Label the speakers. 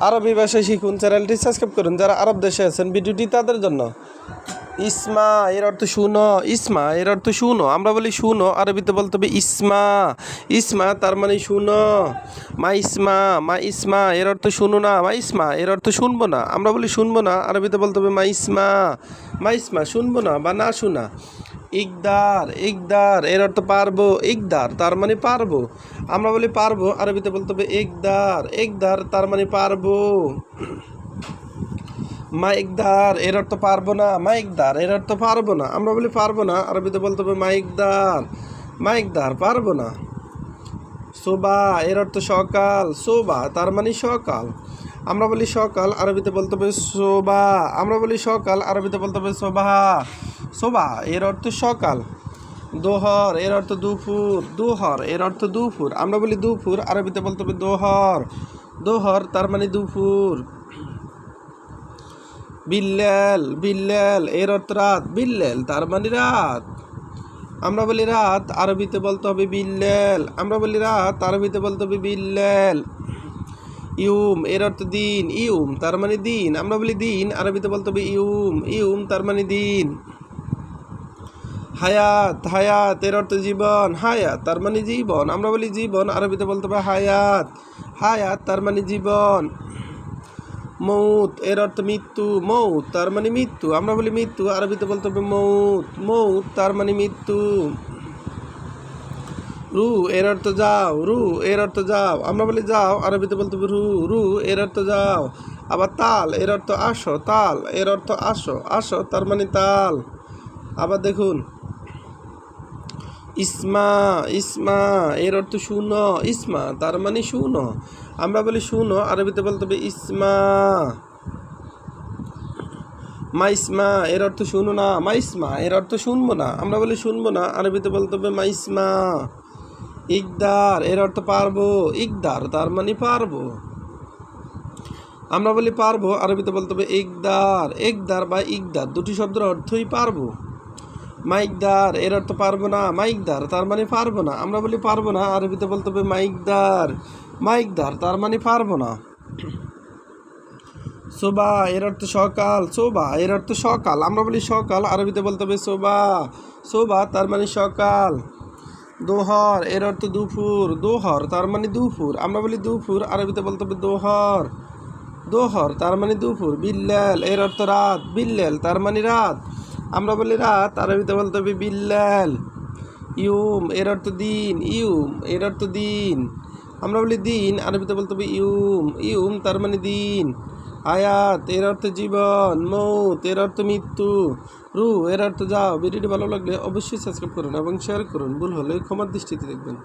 Speaker 1: আরবি ভাষা শিখুন, চ্যানেলটি সাবস্ক্রাইব করুন। যারা আরব দেশে আছেন, ভিডিওটি তাদের জন্য। ইসমা, এর অর্থ শুনো। ইসমা, এর অর্থ শুনো। আমরা বলি শুনো, আরবিতে বলতে হবে ইসমা। ইসমা, তার মানে শুনো। মা ইসমা মা ইসমা, এর অর্থ শুনো না। মা ইসমা, এর অর্থ শুনব না। আমরা বলি শুনব না, আরবিতে বলতে হবে মা ইসমা। মা ইসমা, শুনব না বা না শোনা। ইকদার ইকদার, এর অর্থ পারব, ইকদার, তার মানে পারব। আমরা বলি পারব, আরবিতে বলতে হবে ইকদার ইকদার, তার মানে পারব। মাইকদার এর অর্থ পারব না মাইকদার এর অর্থ পারব না। আমরা বলি পারব না, আরবিতে বলতে হবে মাইকদার মাইকদার পারব না। সোবা এর অর্থ সকাল সোবা তার মানে সকাল। আমরা বলি সকাল, আরবিতে বলতে হবে সোবা আমরা বলি সকাল, আরবিতে বলতে হবে সোবাহা সোবা এর অর্থ সকাল। দোহর, এর অর্থ দুপুর। দুহর, এর অর্থ দুপুর। আমরা বলি দুপুর, আরবিতে বলতে হবে দোহর। দোহর, তার মানে দুপুর। বিল্লাল বিল্লাল, এর অর্থ রাত। বিল্লাল, তার মানে রাত। আমরা বলি রাত, আরবিতে বলতে হবে বিল্লাল। আমরা বলি রাত, আরবিতে বলতে হবে বিল্লাল। ইউম, এর অর্থ দিন। ইউম, তার মানে দিন। আমরা বলি দিন, আরবিতে বলতে হবে ইউম। ইউম, তার মানে দিন। হায়াত হায়াত, এর অর্থ জীবন, হায়াত, তার মানে জীবন। আমরা বলি জীবন, আরবিতে বলতে হবে হায়াত। হায়াত, তার মানে জীবন। মৌত, এর অর্থ মৃত্যু। মৌত, তার মানে মৃত্যু। আমরা বলি মৃত্যু, আরবিতে বলতে হবে মৌত। মৌত, তার মানে মৃত্যু। রু, এর অর্থ যাও। রু, এর অর্থ যাও। আমরা বলি যাও, আরবিতে বলতে হবে রু। রু, এর অর্থ যাও। আবার তাল, এর অর্থ আসো। তাল, এর অর্থ আসো। আসো, তার মানে তাল। আবার দেখুন ইসমা ইসমা, এর অর্থ শুনো, ইসমা, তার মানে শুনো। আমরা বলি শুনো, আরবিতে বলতে হবে ইসমা। মাইসমা এর অর্থ শুনো না মাইসমা এর অর্থ শুনব না। আমরা বলি শুনব না, আরবিতে বলতে হবে মাইসমা ইকদার, এর অর্থ পারব, ইকদার, তার মানে পারব। আমরা বলি পারব, আরবিতে বলতে হবে ইকদার একদার বা ইকদার, দুটি শব্দের অর্থই পারব। মাইকদার এর অর্থ পারব না মাইকদার তার মানে পারব না। আমরা বলি পারব না, আরবিতে বলতে হবে মাইকদার মাইকদার তার মানে পারব না। সোবা এর অর্থ সকাল সোবা এর অর্থ সকাল। আমরা বলি সকাল, আরবিতে বলতে হবে সোবা সোবা তার মানে সকাল। দোহর, এর অর্থ দুপুর, দোহর, তার মানে দুপুর। আমরা বলি দুপুর, আরবিতে বলতে হবে দোহর। দোহর, তার মানে দুপুর। বিল্লাল, এর অর্থ রাত। বিল্লাল, তার মানে রাত। আমরা বলি রাত আরবিতে বলতে হবে, বিল্লাল। ইউম, এর অর্থ দিন। ইউম, এর অর্থ দিন। আমরা বলি, দিন। আরবিতে বলতে হবে, ইউম। ইউম, তার মানে দিন। আয়াত, এর অর্থ জীবন। মৌত, এর অর্থ মৃত্যু। রু এর অর্থ যাও। ভিডিওটি ভালো লাগলে অবশ্যই সাবস্ক্রাইব করুন এবং শেয়ার করুন। ভুল হলে ক্ষমার দৃষ্টিতে দেখবেন।